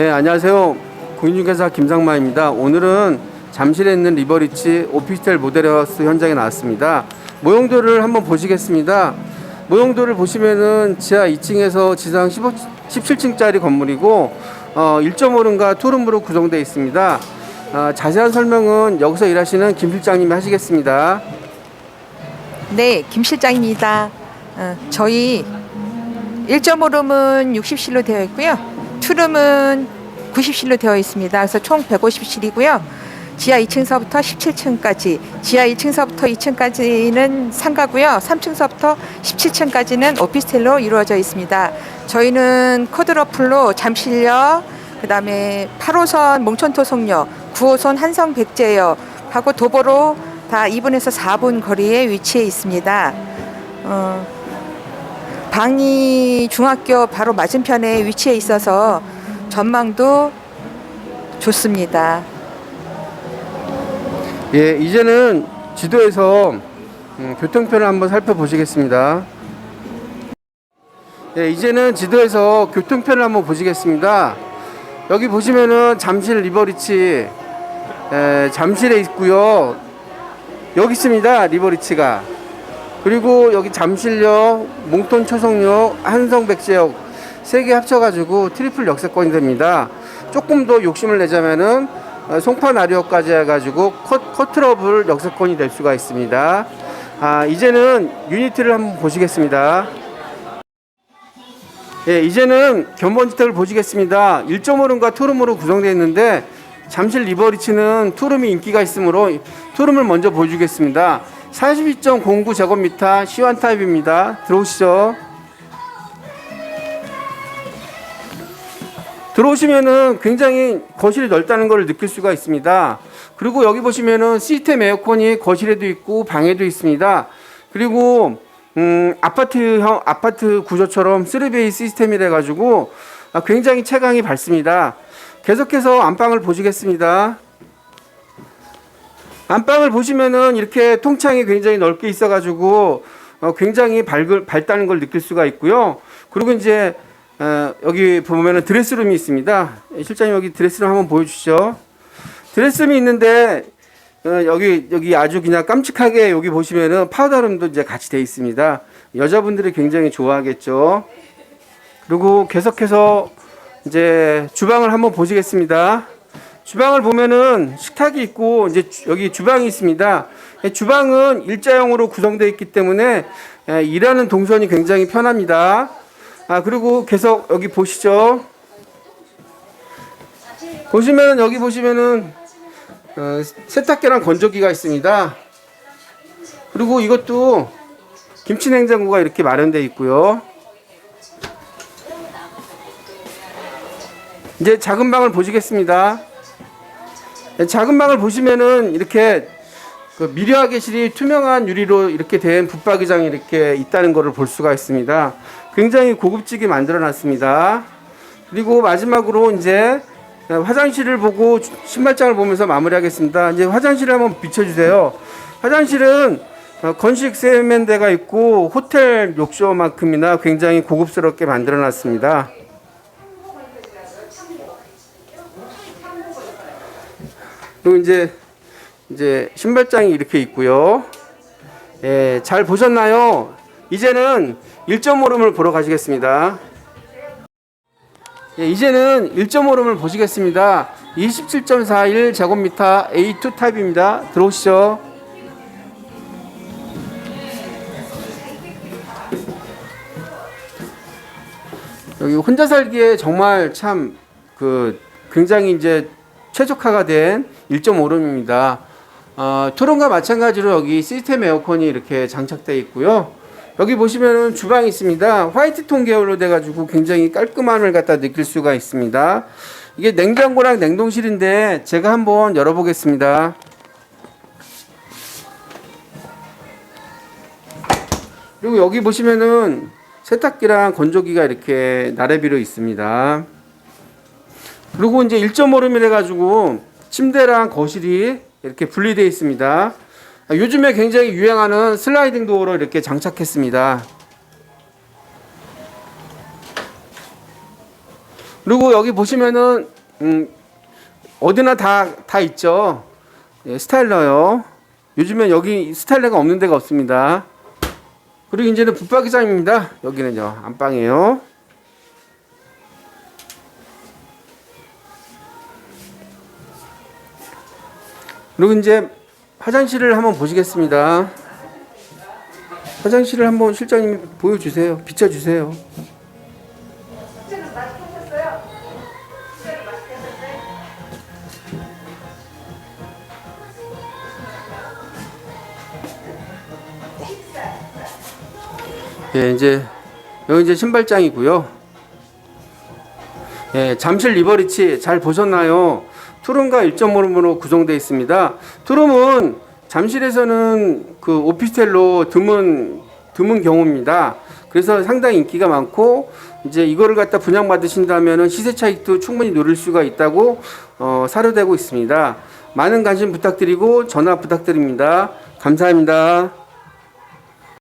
네, 안녕하세요. 공인중개사 김상마입니다. 오늘은 잠실에 있는 리버리치 오피스텔 모델하우스 현장에 나왔습니다. 모형도를 한번 보시겠습니다. 모형도를 보시면은 지하 2층에서 지상 15, 17층짜리 건물이고 어, 1.5룸과 투룸으로 구성되어 있습니다. 아, 자세한 설명은 여기서 일하시는 김 실장님이 하시겠습니다. 네, 김 실장입니다. 어, 저희 1.5룸은 60실로 되어 있고요. 투룸은 90실로 되어 있습니다. 그래서 총 150실이고요. 지하 2층서부터 17층까지, 지하 1층서부터 2층까지는 상가고요. 3층서부터 17층까지는 오피스텔로 이루어져 있습니다. 저희는 코드러플로 잠실역, 그다음에 8호선 몽천토송역, 9호선 한성 백제역 하고 도보로 다 2분에서 4분 거리에 위치해 있습니다. 어, 방이 중학교 바로 맞은편에 위치해 있어서 전망도 좋습니다. 예, 이제는 지도에서 음, 교통편을 한번 살펴보시겠습니다. 예, 이제는 지도에서 교통편을 한번 보시겠습니다. 여기 보시면은 잠실 리버리치 에, 잠실에 있고요. 여기 있습니다. 리버리치가. 그리고 여기 잠실역, 몽톤 초성역, 한성 백제역 세 개 합쳐가지고 트리플 역세권이 됩니다. 조금 더 욕심을 내자면은 어, 송파 나리역까지 해가지고 컷, 커트러블 역세권이 될 수가 있습니다. 아, 이제는 유니티를 한번 보시겠습니다. 예, 이제는 견본주택을 보시겠습니다. 1.5룸과 투룸으로 구성되어 있는데 잠실 리버리치는 투룸이 인기가 있으므로 투룸을 먼저 보여주겠습니다. 42.09 제곱미터 C1 타입입니다. 들어오시죠. 들어오시면은 굉장히 거실이 넓다는 것을 느낄 수가 있습니다. 그리고 여기 보시면은 시스템 에어컨이 거실에도 있고 방에도 있습니다. 그리고 음, 아파트형 아파트 구조처럼 3베이 시스템이라 가지고 아, 굉장히 채광이 밝습니다. 계속해서 안방을 보시겠습니다. 안방을 보시면은 이렇게 통창이 굉장히 넓게 있어가지고 어, 굉장히 밝을, 밝다는 걸 느낄 수가 있고요. 그리고 이제 어, 여기 보면은 드레스룸이 있습니다. 예, 실장님 여기 드레스룸 한번 보여주시죠. 드레스룸이 있는데 어, 여기 여기 아주 그냥 깜찍하게 여기 보시면은 파우더룸도 이제 같이 되어 있습니다. 여자분들이 굉장히 좋아하겠죠. 그리고 계속해서 이제 주방을 한번 보시겠습니다. 주방을 보면은 식탁이 있고 이제 주- 여기 주방이 있습니다. 예, 주방은 일자형으로 구성되어 있기 때문에 예, 일하는 동선이 굉장히 편합니다. 아 그리고 계속 여기 보시죠. 보시면은 여기 보시면은 어, 세탁기랑 건조기가 있습니다. 그리고 이것도 김치 냉장고가 이렇게 마련되어 있고요. 이제 작은 방을 보시겠습니다. 네, 작은 방을 보시면은 이렇게 그 미려하게실이 투명한 유리로 이렇게 된 붙박이장이 이렇게 있다는 것을 볼 수가 있습니다. 굉장히 고급지게 만들어 놨습니다. 그리고 마지막으로 이제 화장실을 보고 신발장을 보면서 마무리하겠습니다. 이제 화장실을 한번 비춰주세요. 화장실은 어, 건식 세면대가 있고 호텔 욕조만큼이나 굉장히 고급스럽게 만들어 놨습니다. 그리고 이제 이제 신발장이 이렇게 있고요. 예, 잘 보셨나요? 이제는 1.5룸을 보러 가시겠습니다. 예, 이제는 1.5룸을 보시겠습니다. 27.41 제곱미터 A2 타입입니다. 들어오시죠. 여기 혼자 살기에 정말 참 그 굉장히 이제 최적화가 된 1.5룸입니다. 어, 토론과 마찬가지로 여기 시스템 에어컨이 이렇게 장착되어 있고요. 여기 보시면은 주방이 있습니다. 화이트 톤 계열로 돼가지고 굉장히 깔끔함을 갖다 느낄 수가 있습니다. 이게 냉장고랑 냉동실인데 제가 한번 열어보겠습니다. 그리고 여기 보시면은 세탁기랑 건조기가 이렇게 나래비로 있습니다. 그리고 이제 1.5룸이라 가지고 침대랑 거실이 이렇게 분리되어 있습니다. 아, 요즘에 굉장히 유행하는 슬라이딩 도어로 이렇게 장착했습니다. 그리고 여기 보시면은 음, 어디나 다 다 있죠. 예, 스타일러요. 요즘엔 여기 스타일러가 없는 데가 없습니다. 그리고 이제는 붙박이장입니다. 여기는요 안방이에요. 그리고 이제 화장실을 한번 보시겠습니다. 화장실을 한번 실장님이 보여주세요. 비춰주세요. 예, 이제 여기 이제 신발장이고요. 예, 잠실 리버리치 잘 보셨나요? 투룸과 1.5룸으로 구성되어 있습니다. 투룸은 잠실에서는 그 오피스텔로 드문 드문 경우입니다. 그래서 상당히 인기가 많고 이제 이거를 갖다 분양받으신다면은 시세 차익도 충분히 누릴 수가 있다고 어, 사료되고 있습니다. 많은 관심 부탁드리고 전화 부탁드립니다. 감사합니다.